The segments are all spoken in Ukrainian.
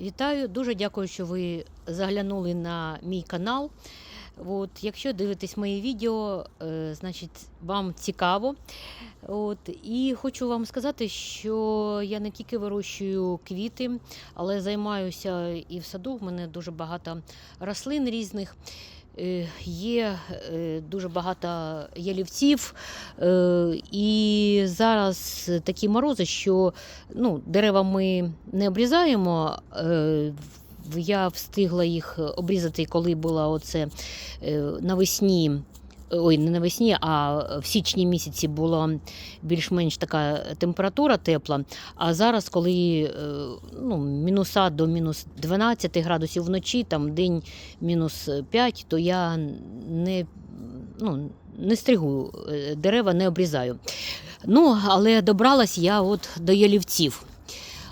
Вітаю, дуже дякую, що ви заглянули на мій канал. От, якщо дивитесь мої відео, е, значить вам цікаво. От, і хочу вам сказати, що я не тільки вирощую квіти, але займаюся і в саду. В мене дуже багато рослин різних. Е, Є е, дуже багато ялівців, е, і зараз такі морози, що ну, дерева ми не обрізаємо. Я встигла їх обрізати, коли була оце навесні. Ой, не навесні, а в січні місяці була більш-менш така температура тепла. А зараз, коли е, ну, мінуса до мінус 12 градусів вночі, там день мінус 5, то я не, ну, не стригу е, дерева, не обрізаю. Ну, але добралась я от до ялівців.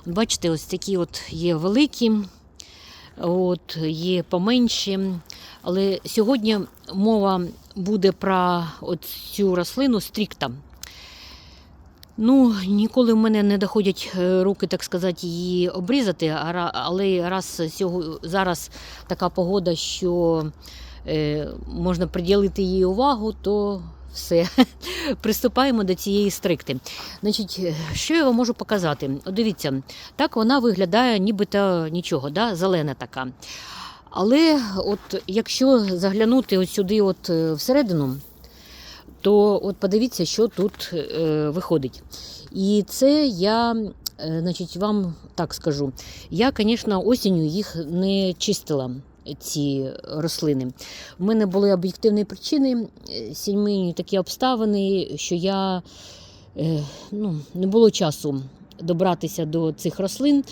Бачите, ось такі от є великі, от, є поменші. Але сьогодні мова буде про цю рослину стрікта. Ну, ніколи в мене не доходять е, руки, так сказати, її обрізати, але раз зараз така погода, що е, можна приділити їй увагу, то все. Приступаємо до цієї стрикти. Значить, е, що я вам можу показати? Дивіться, так вона виглядає нібито нічого, да? зелена така. Але от якщо заглянути от сюди, от е, всередину, то от подивіться, що тут е, виходить. І це я, е, значить, вам так скажу. Я, звісно, осінню їх не чистила. Ці рослини. У мене були об'єктивні причини, е, сімейні такі обставини, що я е, ну, не було часу добратися до цих рослин.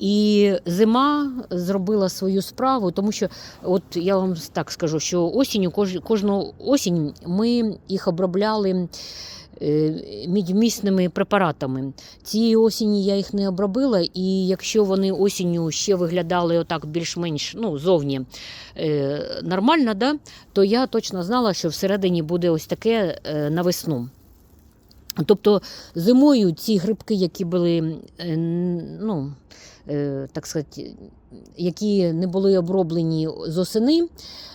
І зима зробила свою справу, тому що, от я вам так скажу, що осінню, кожну осінь ми їх обробляли. е, Мідьмісними препаратами. Цієї осені я їх не обробила, і якщо вони осінню ще виглядали отак більш-менш ну, зовні е, нормально, да, то я точно знала, що всередині буде ось таке е, на весну. Тобто зимою ці грибки, які були, е, ну, е, так сказати, які не були оброблені з осени,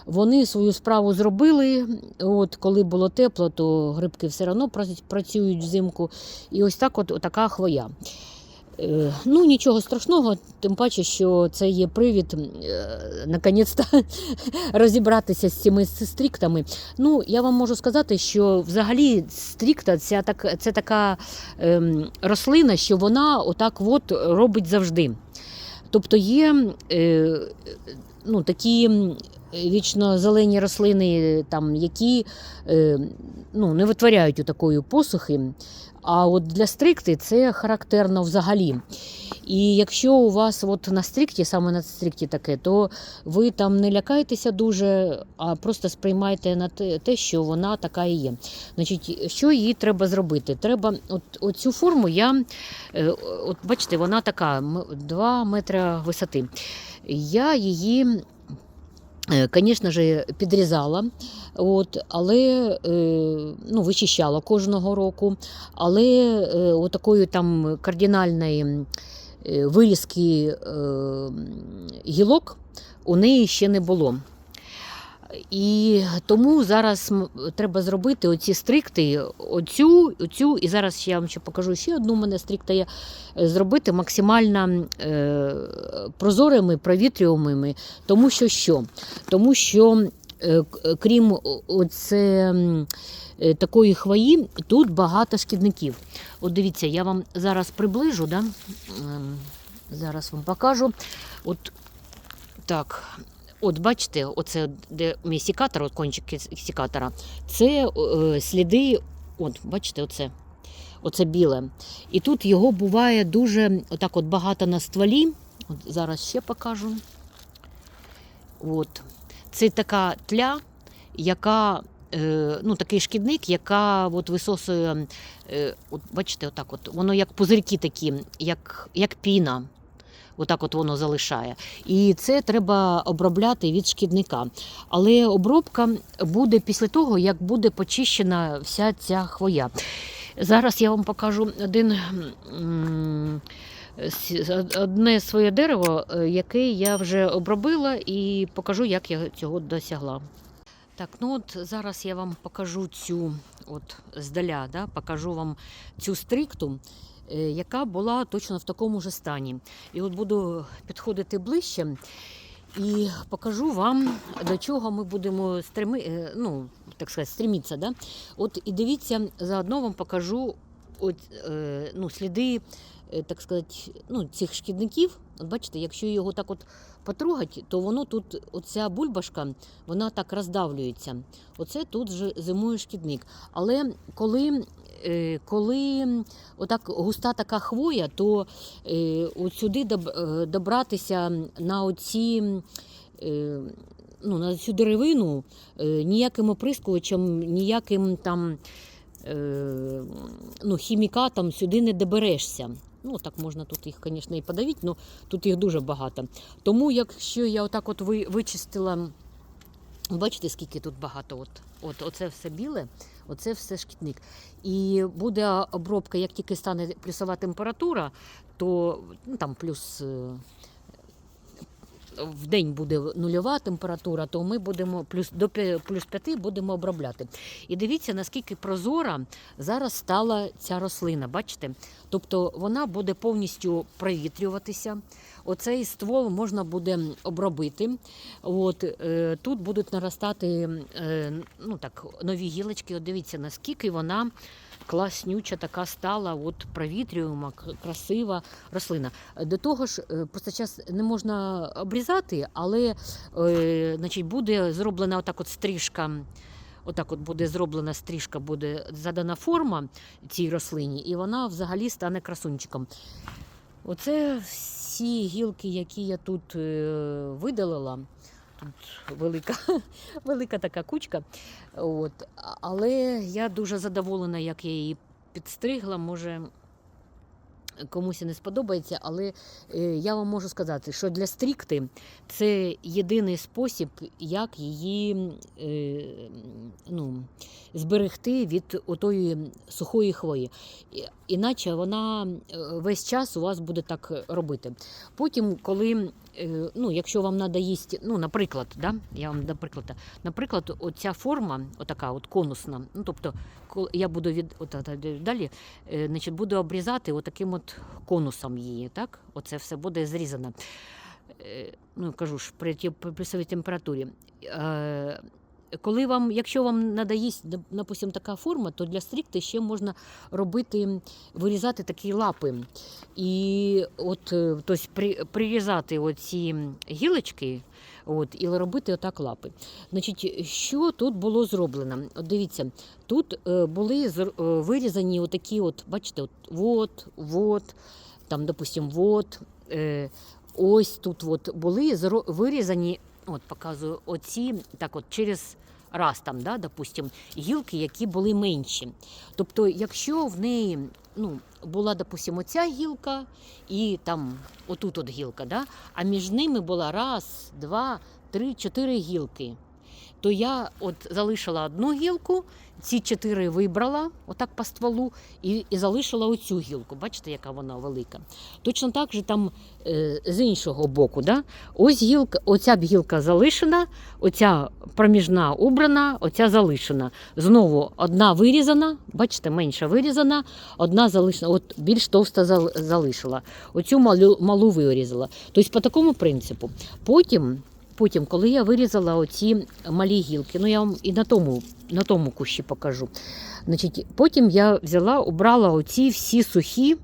вони свою справу зробили. От, коли було тепло, то грибки все одно працю- працюють взимку. І ось так от, така хвоя. Е, Ну, нічого страшного, тим паче, що це є привід е, наконець-то розібратися з цими стріктами. Ну, я вам можу сказати, що взагалі стрікта це, так, це така ем, рослина, що вона отак от робить завжди. Тобто є е, ну, такі вічно зелені рослини, там, які е, ну, не витворяють такої посухи. А от для стрикти це характерно взагалі. І якщо у вас от на стрикті, саме на стрикті таке, то ви там не лякайтеся дуже, а просто сприймайте на те, що вона така і є. Значить, що їй треба зробити? Треба от, от цю форму я, е, от бачите, вона така 2 метри висоти. Я її. Звісно ж, підрізала, от, але е, ну, вичищала кожного року. Але е, отакої там кардинальної е, вирізки е, гілок у неї ще не було. І тому зараз треба зробити оці стрикти, оцю, оцю, і зараз я вам ще покажу ще одну мене стрикта є, е, зробити максимально е, прозорими, провітрюваними. Тому що що? Тому що е, крім оце, е, такої хвої, тут багато шкідників. От дивіться, я вам зараз приближу, да? Ем, зараз вам покажу. От так. От бачите, оце де мій сікатор, от кончик сікатора, це е, сліди, от бачите, оце, оце біле. І тут його буває дуже отак от багато на стволі. От зараз ще покажу. От. Це така тля, яка, е, ну, такий шкідник, яка от висосує, е, от, бачите, отак от, воно як пузирки такі, як, як піна. Отак от воно залишає. І це треба обробляти від шкідника. Але обробка буде після того, як буде почищена вся ця хвоя. Зараз я вам покажу один одне своє дерево, е, яке я вже обробила, і покажу, як я цього досягла. Так, ну от зараз я вам покажу цю, от здаля, да, покажу вам цю стрикту, яка була точно в такому ж стані. І от буду підходити ближче і покажу вам, до чого ми будемо стреми, е, ну, так сказати, стрімітися. Да? От і дивіться, заодно вам покажу от, е, ну, сліди, е, так сказати, ну, цих шкідників. От бачите, якщо його так от потрогати, то воно тут, оця бульбашка, вона так роздавлюється. Оце тут же зимує шкідник. Але коли, е, коли отак густа така хвоя, то е, от сюди е, добратися на оці. Е, Ну, на цю деревину е, ніяким оприскувачем, ніяким там е, ну, хімікатом сюди не доберешся. Ну, так можна тут їх, звісно, і подавити, але тут їх дуже багато. Тому, якщо я отак от вичистила, бачите, скільки тут багато. От, от, оце все біле, оце все шкідник. І буде обробка, як тільки стане плюсова температура, то ну, там плюс. В день буде нульова температура, то ми будемо плюс до плюс 5 будемо обробляти. І дивіться, наскільки прозора зараз стала ця рослина. Бачите? Тобто вона буде повністю провітрюватися. Оцей ствол можна буде обробити. От, е, тут будуть наростати е, ну, так, нові гілочки. От дивіться, наскільки вона класнюча така стала, от провітрюємо, красива рослина. До того ж, е, просто час не можна обрізати, але е, значить, буде зроблена отак от стрижка. Отак от буде зроблена стрижка, буде задана форма цій рослині, і вона взагалі стане красунчиком. Оце всі гілки, які я тут е, видалила. Тут велика, велика така кучка. От. Але я дуже задоволена, як я її підстригла. Може, комусь і не сподобається, але е, я вам можу сказати, що для стрікти це єдиний спосіб, як її е, ну, зберегти від отої сухої хвої. Іначе вона е, весь час у вас буде так робити. Потім, коли, ну, якщо вам треба їсти, ну, наприклад, да, я вам наприклад, наприклад, оця форма, отака от конусна, ну, тобто, я буду від, от, далі, е, значить, буду обрізати отаким от конусом її, так? Оце все буде зрізано. Е, Ну, кажу ж, при тій плюсовій температурі. Коли вам, якщо вам надаїсть, допустим, така форма, то для стрікти ще можна робити, вирізати такі лапи. І от, тобто, при, прирізати оці гілочки от, і робити отак лапи. Значить, що тут було зроблено? От дивіться, тут е, були е, вирізані отакі, от, бачите, от, вот, вот, там, допустим, вот, ось тут от були вирізані, от показую, оці, так от, через раз там, да, допустим, гілки, які були менші. Тобто, якщо в неї ну, була, допустим, оця гілка і там отут от гілка, да, а між ними була раз, два, три, чотири гілки. То я от залишила одну гілку, ці чотири вибрала отак по стволу і, і залишила оцю гілку. Бачите, яка вона велика. Точно так же там е, з іншого боку. Да? Ось гілка, оця б гілка залишена, оця проміжна убрана, оця залишена. Знову одна вирізана, бачите, менша вирізана, одна залишена, от більш товста залишила. Оцю малу, малу вирізала. Тобто по такому принципу. Потім, потім, коли я вирізала оці малі гілки, ну я вам і на тому, на тому кущі покажу. Значить, потім я взяла, убрала оці всі сухі.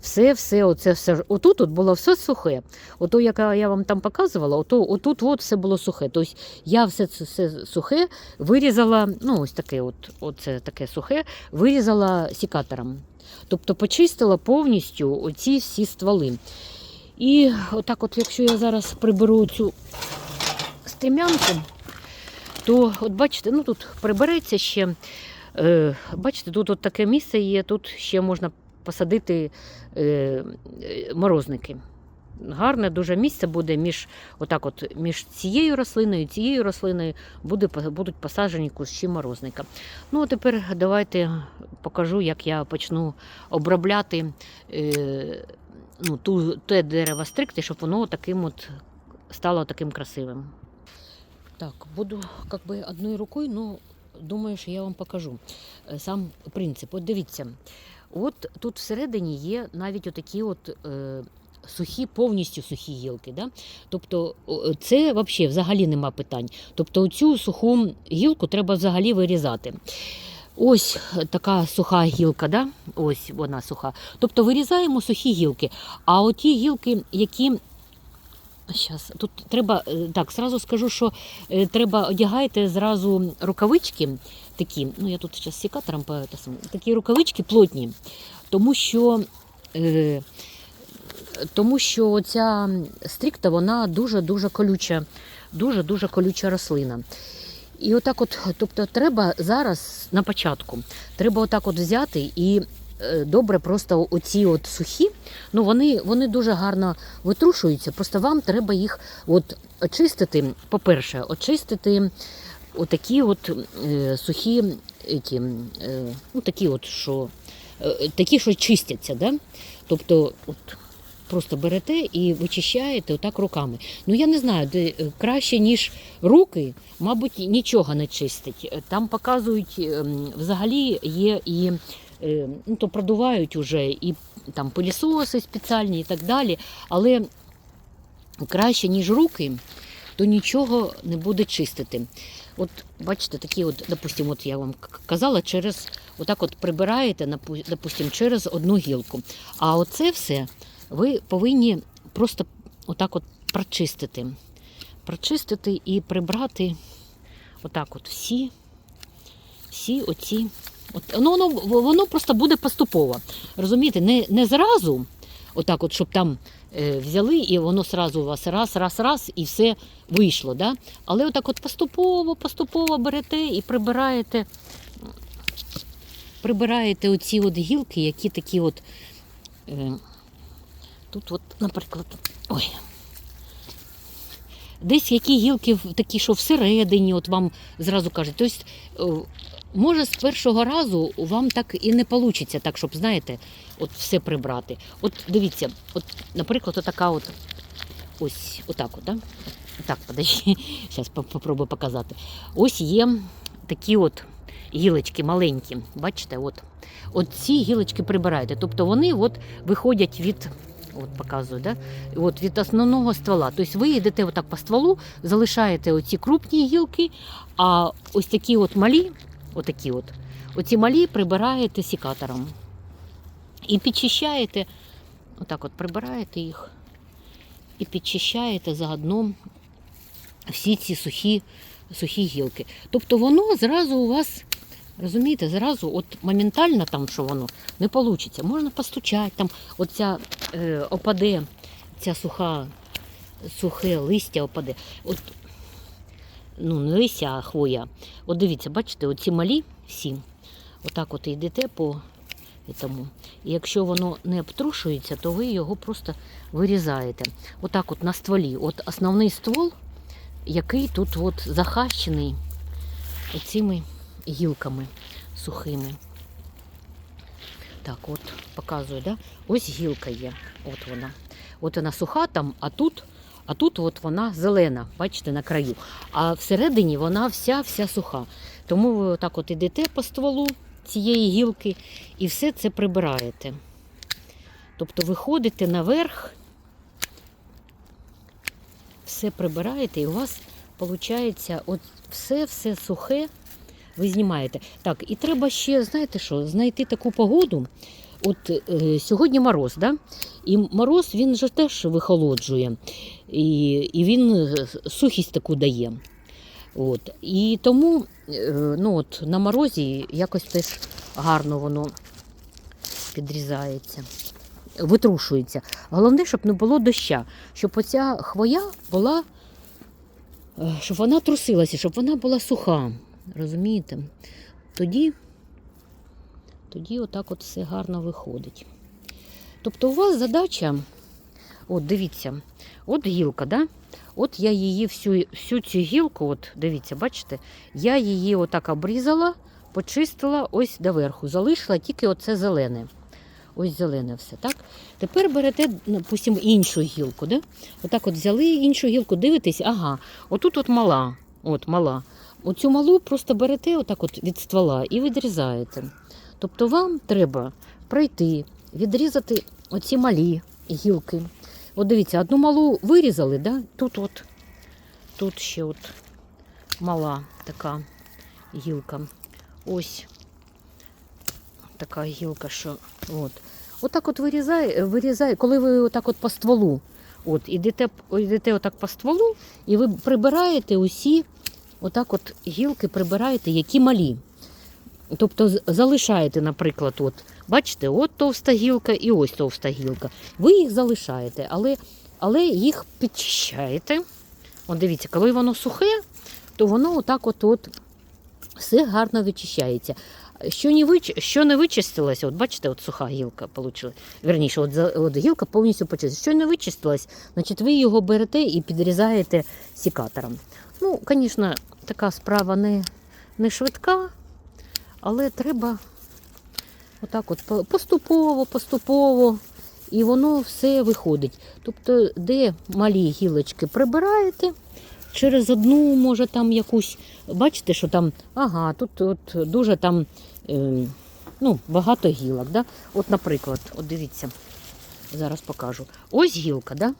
Все, все, оце все. Отут от було все сухе. Ото, яка я вам там показувала, ото, отут от все було сухе. Тобто я все це все сухе вирізала, ну ось таке, от, оце таке сухе, вирізала сікатором. Тобто почистила повністю оці всі стволи. І отак, от, якщо я зараз приберу цю стрімянку, то от бачите, ну тут прибереться ще. Е, бачите, тут от таке місце є, тут ще можна посадити е, морозники. гарне дуже місце буде між, отак от, між цією рослиною і цією рослиною буде, будуть посаджені кущі морозника. Ну, а тепер давайте покажу, як я почну обробляти е, ну, ту, те дерево стрикти, щоб воно таким от стало таким красивим. Так, буду как би одною рукою, ну думаю, що я вам покажу е, сам принцип. От дивіться, от тут всередині є навіть отакі от. Е, Сухі, повністю сухі гілки. Да? Тобто це взагалі, взагалі нема питань. Тобто цю суху гілку треба взагалі вирізати. Ось така суха гілка, да? ось вона суха. Тобто вирізаємо сухі гілки. А оті гілки, які Щас, тут треба, е, так, зразу скажу, що е, треба одягайте зразу рукавички такі, ну я тут зараз сікатором такі рукавички плотні, тому що, е, тому що ця стрікта, вона дуже-дуже колюча, дуже-дуже колюча рослина. І отак от, тобто треба зараз на початку, треба отак от взяти і добре просто оці от сухі, ну вони, вони дуже гарно витрушуються, просто вам треба їх от очистити, по-перше, очистити отакі от е, сухі, які, е, ну такі от, що, е, такі, що чистяться, да? тобто от, просто берете і вичищаєте отак руками. Ну я не знаю, де е, краще, ніж руки, мабуть, нічого не чистить. Е, Там показують, ем, взагалі є і е, ну, то продувають уже і там пилісоси спеціальні і так далі. Але краще, ніж руки, то нічого не буде чистити. От бачите, такі, от, допустимо, от я вам казала, через отак от прибираєте, допустимо, через одну гілку. А оце все ви повинні просто отак от прочистити. Прочистити і прибрати отак от всі, всі оці. От, ну, воно, воно просто буде поступово. Розумієте, не, не зразу, отак от, щоб там е, взяли і воно зразу у вас раз, раз, раз, і все вийшло. Да? Але отак от поступово, поступово берете і прибираєте, прибираєте оці от гілки, які такі от. Е, тут, от, наприклад, ой. Десь які гілки такі, що всередині, от вам зразу кажуть. Тобто, е, може, з першого разу вам так і не вийде, так, щоб, знаєте, от все прибрати. От дивіться, от, наприклад, отака от, ось, отак от, да? Так, подожди, зараз попробую показати. Ось є такі от гілочки маленькі, бачите, от. От ці гілочки прибираєте. Тобто вони от виходять від, от показую, да? от від основного ствола. Тобто ви йдете отак по стволу, залишаєте оці крупні гілки, а ось такі от малі, отакі от, оці малі прибираєте сікатором. І підчищаєте, отак от прибираєте їх і підчищаєте заодно всі ці сухі, сухі гілки. Тобто воно зразу у вас, розумієте, зразу от моментально там, що воно не вийде. Можна постучати, там оця е, опаде, ця суха, сухе листя опаде. От, ну, не листя, а хвоя. От дивіться, бачите, оці малі всі, отак от йдете по тому. І якщо воно не обтрушується, то ви його просто вирізаєте. Отак от на стволі. От основний ствол, який тут от захащений оцими гілками сухими. Так, от показую, да? Ось гілка є. От вона. От вона суха там, а тут, а тут от вона зелена, бачите, на краю. А всередині вона вся вся суха. Тому ви отак от ідете по стволу цієї гілки і все це прибираєте. Тобто виходите наверх, все прибираєте, і у вас виходить от все-все сухе ви знімаєте. Так, і треба ще, знаєте що, знайти таку погоду. От е, сьогодні мороз, да? і мороз він же теж вихолоджує, і, і він е, сухість таку дає. От. І тому е, ну, от, на морозі якось теж гарно воно підрізається, витрушується. Головне, щоб не було доща, щоб оця хвоя була, е, щоб вона трусилася, щоб вона була суха. Розумієте? Тоді, тоді отак от все гарно виходить. Тобто у вас задача От дивіться, от гілка, да? От я її всю, всю цю гілку, от дивіться, бачите, я її отак обрізала, почистила ось доверху. Залишила тільки оце зелене. Ось зелене все, так? Тепер берете, допустимо, іншу гілку. Да? Отак от взяли іншу гілку, дивитесь, ага, отут от мала. От мала. Оцю малу просто берете отак от від ствола і відрізаєте. Тобто вам треба пройти, відрізати оці малі гілки. От дивіться, одну малу вирізали, да? тут от, тут ще от мала така гілка. Ось така гілка, що от. Отак от вирізає, вирізає, коли ви отак от по стволу, от, ідете, ідете отак по стволу, і ви прибираєте усі, отак от гілки прибираєте, які малі. Тобто залишаєте, наприклад, от, бачите, от товста гілка і ось товста гілка. Ви їх залишаєте, але, але їх підчищаєте. От дивіться, коли воно сухе, то воно отак от, от все гарно вичищається. Що не, вич... що не вичистилося, от бачите, от суха гілка получила. Верніше, от, от гілка повністю почистилася. Що не вичистилось, значить ви його берете і підрізаєте сікатором. Ну, звісно, така справа не, не швидка, але треба отак от поступово, поступово, і воно все виходить. Тобто, де малі гілочки прибираєте, через одну, може, там якусь, бачите, що там, ага, тут от дуже там е, ну, багато гілок. Да? От, наприклад, от дивіться, зараз покажу. Ось гілка, да?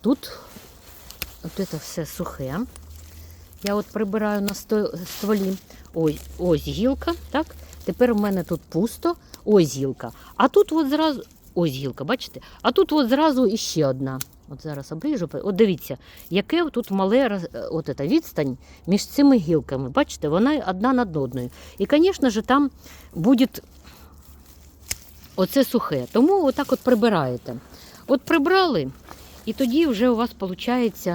тут от це все сухе. Я от прибираю на стволі. Ось, ось гілка, так? Тепер у мене тут пусто, ось гілка. А тут от зразу, ось гілка, бачите? А тут от зразу іще одна. От зараз обріжу. От дивіться, яке тут мале от ета відстань між цими гілками. Бачите, вона одна над одною. І, звісно ж, там буде оце сухе. Тому отак от прибираєте. От прибрали, і тоді вже у вас виходить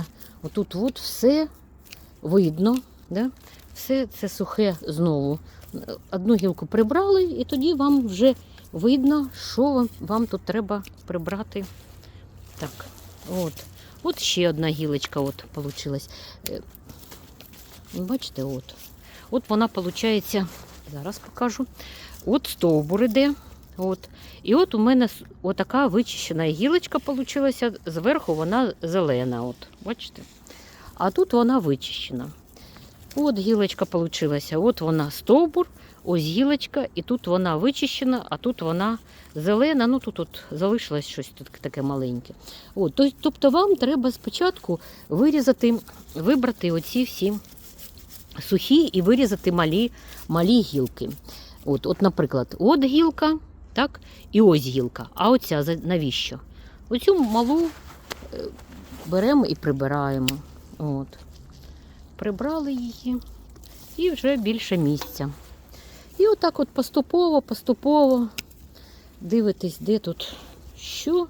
отут от все видно. Да? Все це сухе знову. Одну гілку прибрали, і тоді вам вже видно, що вам, тут треба прибрати. Так, от. От ще одна гілочка от получилась. Е, Бачите, от. От вона виходить, зараз покажу. От стовбур іде. От. І от у мене отака вичищена гілочка получилася. Зверху вона зелена. От. Бачите? А тут вона вичищена. От гілочка получилася. От вона стовбур, ось гілочка, і тут вона вичищена, а тут вона зелена. Ну тут от залишилось щось таке маленьке. От, тобто вам треба спочатку вирізати, вибрати оці всі сухі і вирізати малі, малі гілки. От, от, наприклад, от гілка, так, і ось гілка. А оця навіщо? Оцю малу е, беремо і прибираємо. От. Прибрали її і вже більше місця. І отак от поступово, поступово дивитесь, де тут що.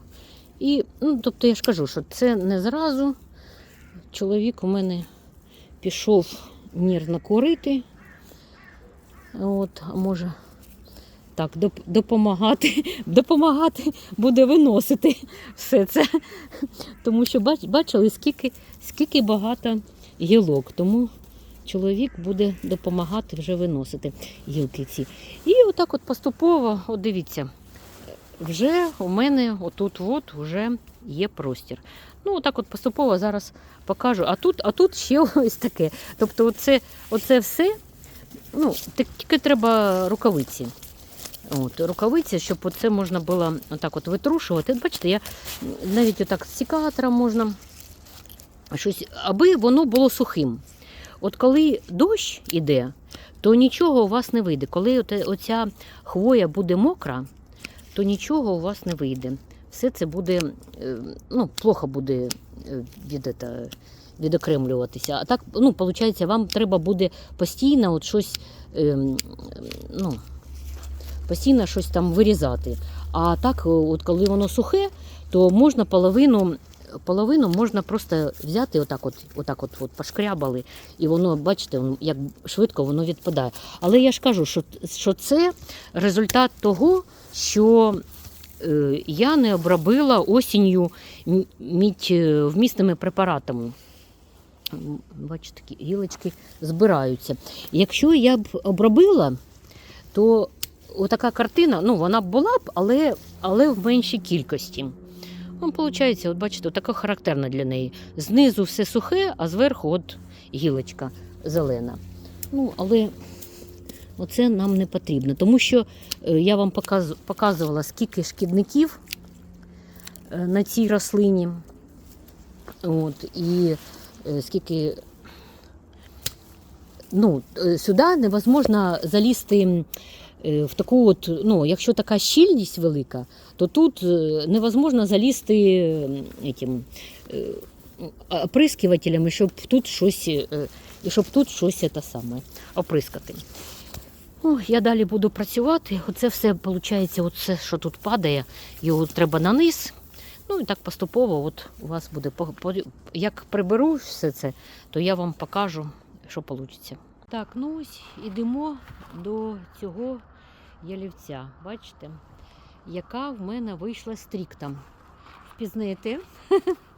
І, ну, тобто я ж кажу, що це не зразу. Чоловік у мене пішов нірно курити. От, а може так, допомагати, допомагати буде виносити все це. Тому що бачили, скільки, скільки багато гілок. Тому чоловік буде допомагати вже виносити гілки ці. І отак от поступово, от дивіться, вже у мене отут от вже є простір. Ну, отак от поступово зараз покажу. А тут, а тут ще ось таке. Тобто, оце, оце все, ну, тільки треба рукавиці. От, рукавиці, щоб оце можна було отак от витрушувати. Бачите, я навіть отак з секатором можна щось, аби воно було сухим. От коли дощ іде, то нічого у вас не вийде. Коли оця хвоя буде мокра, то нічого у вас не вийде. Все це буде, е, ну, плохо буде е, від, ета- відокремлюватися. А так, ну, виходить, вам треба буде постійно от щось, ем, ну, постійно щось там вирізати. А так, е, от коли воно сухе, то можна половину, половину можна просто взяти, отак от, отак от, от пошкрябали, і воно, бачите, як швидко воно відпадає. Але я ж кажу, що, що це результат того, що е, я не обробила осінню мідь е, вмісними препаратами. Бачите, такі гілочки збираються. Якщо я б обробила, то отака картина, ну вона б була б, але, але в меншій кількості. Ну, виходить, от бачите, така характерна для неї. Знизу все сухе, а зверху от гілочка зелена. Ну, але оце нам не потрібно, тому що е, я вам показувала, скільки шкідників е, на цій рослині. От, і е, скільки. Ну, сюди невозможно залізти в таку от, ну, якщо така щільність велика, то тут е, невозможно залізти этим, е, оприскувателями, щоб тут щось, е, щоб тут щось те саме оприскати. Ну, я далі буду працювати. Оце все виходить, оце, що тут падає, його треба на низ. Ну і так поступово, от у вас буде як приберу все це, то я вам покажу, що вийде. Так, ну ось ідемо до цього ялівця. Бачите, яка в мене вийшла стрікта. Впізнаєте?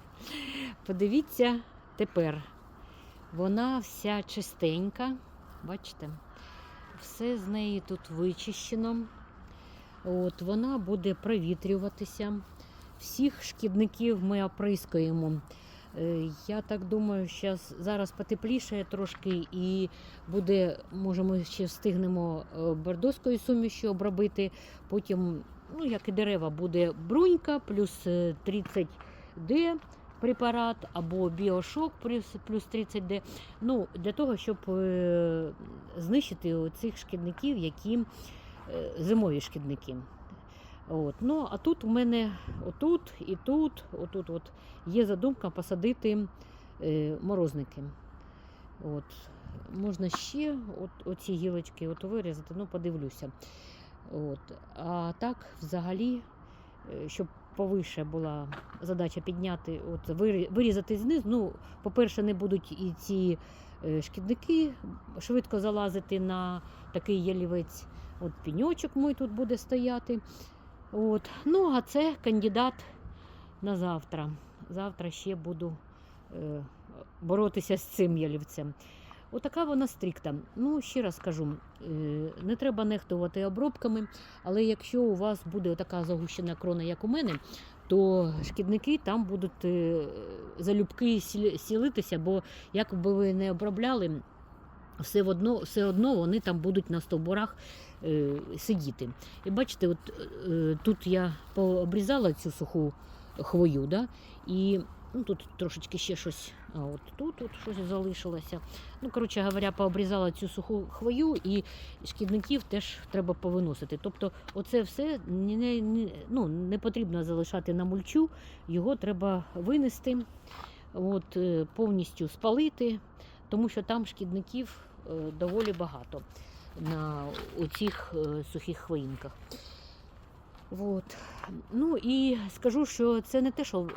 Подивіться тепер. Вона вся чистенька, бачите? Все з неї тут вичищено. От, вона буде провітрюватися. Всіх шкідників ми оприскуємо. Е, Я так думаю, щас, зараз потепліше трошки і буде, може, ми ще встигнемо е, бордоською сумішю обробити. Потім, ну як і дерева, буде брунька плюс е, 30D препарат або біошок плюс, плюс 30D. Ну, для того, щоб е, знищити цих шкідників, які е, зимові шкідники. От. Ну, а тут у мене отут і тут, отут от, є задумка посадити е, морозники. От. Можна ще от, оці гілочки от вирізати, ну подивлюся. От. А так, взагалі, е, щоб повише була задача підняти, от, вирізати знизу. Ну, по-перше, не будуть і ці е, шкідники швидко залазити на такий ялівець. От піньочок мій тут буде стояти. От. Ну, а це кандидат на завтра. Завтра ще буду е, боротися з цим ялівцем. Отака вона стрікта. Ну, ще раз кажу, е, не треба нехтувати обробками, але якщо у вас буде така загущена крона, як у мене, то шкідники там будуть е, залюбки сілитися, бо як би ви не обробляли, все одно, все одно вони там будуть на стовбурах сидіти. І бачите, от е, тут я пообрізала цю суху хвою, да? і ну, тут трошечки ще щось, а от тут от щось залишилося. Ну, коротше говоря, пообрізала цю суху хвою і шкідників теж треба повиносити. Тобто, оце все не, не, ну, не потрібно залишати на мульчу, його треба винести, от, е, повністю спалити, тому що там шкідників е, доволі багато на оцих е, сухих хвоїнках. От. Ну і скажу, що це не те, що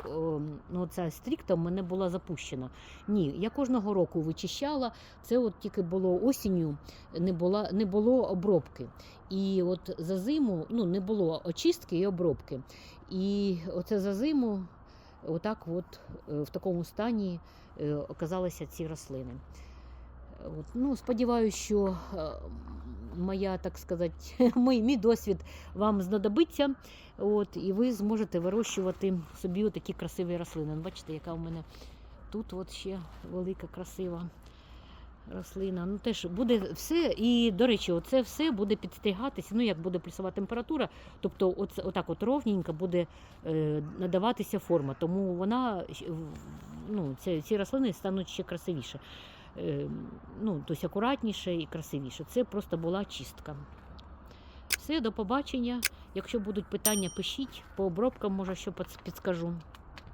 ну, ця стрікта в мене була запущена. Ні, я кожного року вичищала. Це от тільки було осінню, не, була, не було обробки. І от за зиму ну, не було очистки і обробки. І оце за зиму, отак от е, в такому стані е, оказалися ці рослини. От, ну, сподіваюся, що е, моя, так сказати, мій, мій досвід вам знадобиться. От, і ви зможете вирощувати собі такі красиві рослини. Бачите, яка у мене тут от ще велика, красива рослина. Ну, теж буде все. І, до речі, оце все буде підстригатися. Ну, як буде плюсова температура, тобто оце, отак от ровненько буде е, надаватися форма. Тому вона, ну, ці, ці рослини стануть ще красивіше. Е, ну, тось акуратніше і красивіше. Це просто була чистка. Все, до побачення. Якщо будуть питання, пишіть. По обробкам, може, що підскажу.